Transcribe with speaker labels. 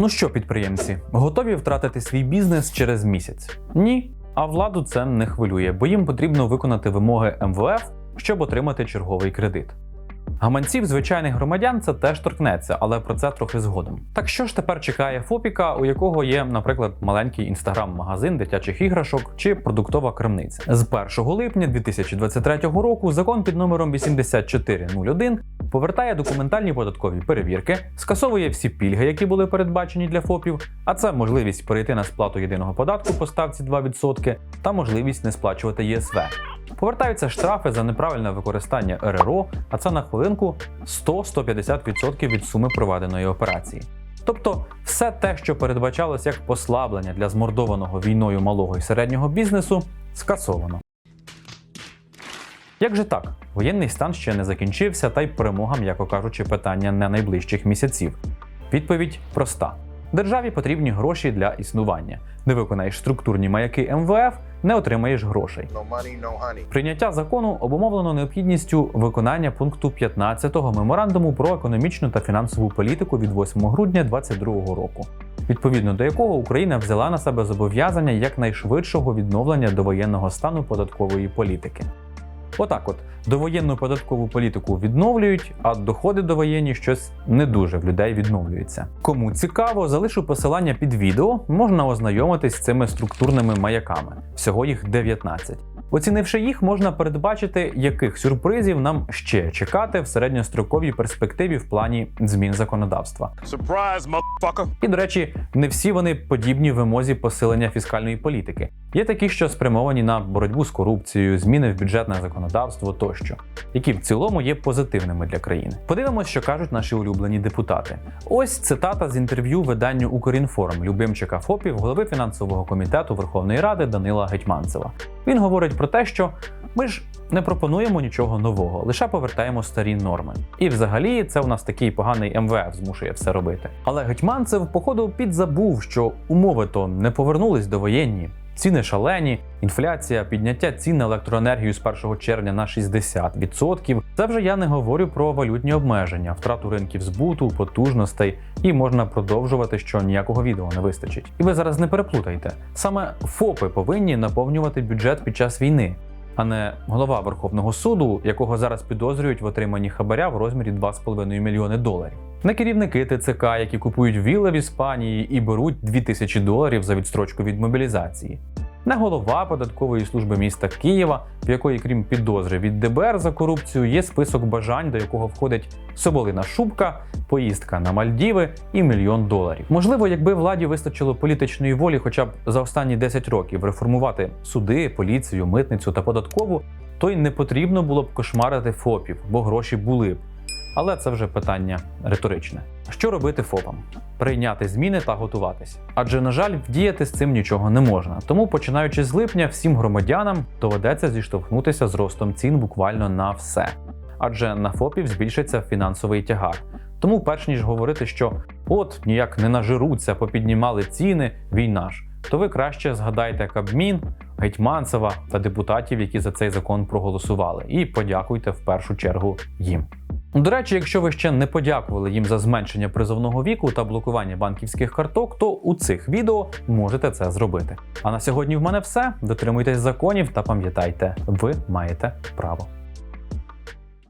Speaker 1: Ну що, підприємці, готові втратити свій бізнес через місяць? Ні. А владу це не хвилює, бо їм потрібно виконати вимоги МВФ, щоб отримати черговий кредит. Гаманців звичайних громадян це теж торкнеться, але про це трохи згодом. Так що ж тепер чекає ФОПіка, у якого є, наприклад, маленький інстаграм-магазин дитячих іграшок чи продуктова крамниця? З 1 липня 2023 року закон під номером 8401 повертає документальні податкові перевірки, скасовує всі пільги, які були передбачені для ФОПів, а це можливість перейти на сплату єдиного податку по ставці 2% та можливість не сплачувати ЄСВ. Повертаються штрафи за неправильне використання РРО, а це на хвилинку 100-150% від суми проведеної операції. Тобто все те, що передбачалось як послаблення для змордованого війною малого і середнього бізнесу, скасовано. Як же так? Воєнний стан ще не закінчився, та й перемога, м'яко кажучи, питання не найближчих місяців. Відповідь проста: державі потрібні гроші для існування. Не виконаєш структурні маяки МВФ, не отримаєш грошей.
Speaker 2: No money, no.
Speaker 1: Прийняття закону обумовлено необхідністю виконання пункту 15 меморандуму про економічну та фінансову політику від 8 грудня 2022 року, відповідно до якого Україна взяла на себе зобов'язання якнайшвидшого відновлення довоєнного стану податкової політики. Отак, от довоєнну податкову політику відновлюють, а доходи довоєнні щось не дуже в людей відновлюються. Кому цікаво, залишу посилання під відео, можна ознайомитись з цими структурними маяками. Всього їх 19. Оцінивши їх, можна передбачити, яких сюрпризів нам ще чекати в середньостроковій перспективі в плані змін законодавства.
Speaker 3: Surprise.
Speaker 1: І, до речі, не всі вони подібні вимозі посилення фіскальної політики. Є такі, що спрямовані на боротьбу з корупцією, зміни в бюджетне законодавство тощо, які в цілому є позитивними для країни. Подивимось, що кажуть наші улюблені депутати. Ось цитата з інтерв'ю виданню Укрінформ Любимчика Фопів, голови фінансового комітету Верховної Ради Данила Гетьманцева. Він говорить про те, що ми ж не пропонуємо нічого нового, лише повертаємо старі норми. І взагалі це у нас такий поганий МВФ змушує все робити. Але Гетьманцев, походу, підзабув, що умови то не повернулись до воєнні. Ціни шалені, інфляція, підняття цін на електроенергію з 1 червня на 60%. Це вже я не говорю про валютні обмеження, втрату ринків збуту, потужностей, і можна продовжувати, що ніякого відео не вистачить. І ви зараз не переплутайте. Саме ФОПи повинні наповнювати бюджет під час війни. А не голова Верховного суду, якого зараз підозрюють в отриманні хабаря в розмірі 2,5 мільйони доларів. Не керівники ТЦК, які купують вілли в Іспанії і беруть 2000 доларів за відстрочку від мобілізації. Не голова податкової служби міста Києва, в якої, крім підозри від ДБР за корупцію, є список бажань, до якого входить соболина шубка, поїздка на Мальдіви і мільйон доларів. Можливо, якби владі вистачило політичної волі, хоча б за останні 10 років реформувати суди, поліцію, митницю та податкову, то й не потрібно було б кошмарити ФОПів, бо гроші були б. Але це вже питання риторичне. Що робити ФОПам? Прийняти зміни та готуватись. Адже, на жаль, вдіяти з цим нічого не можна. Тому, починаючи з липня, всім громадянам доведеться зіштовхнутися з ростом цін буквально на все. Адже на ФОПів збільшиться фінансовий тягар. Тому, перш ніж говорити, що от ніяк не нажируться, попіднімали ціни, війна ж, то ви краще згадайте Кабмін, Гетьманцева та депутатів, які за цей закон проголосували, і подякуйте в першу чергу їм. До речі, якщо ви ще не подякували їм за зменшення призовного віку та блокування банківських карток, то у цих відео можете це зробити. А на сьогодні в мене все. Дотримуйтесь законів та пам'ятайте, ви маєте право.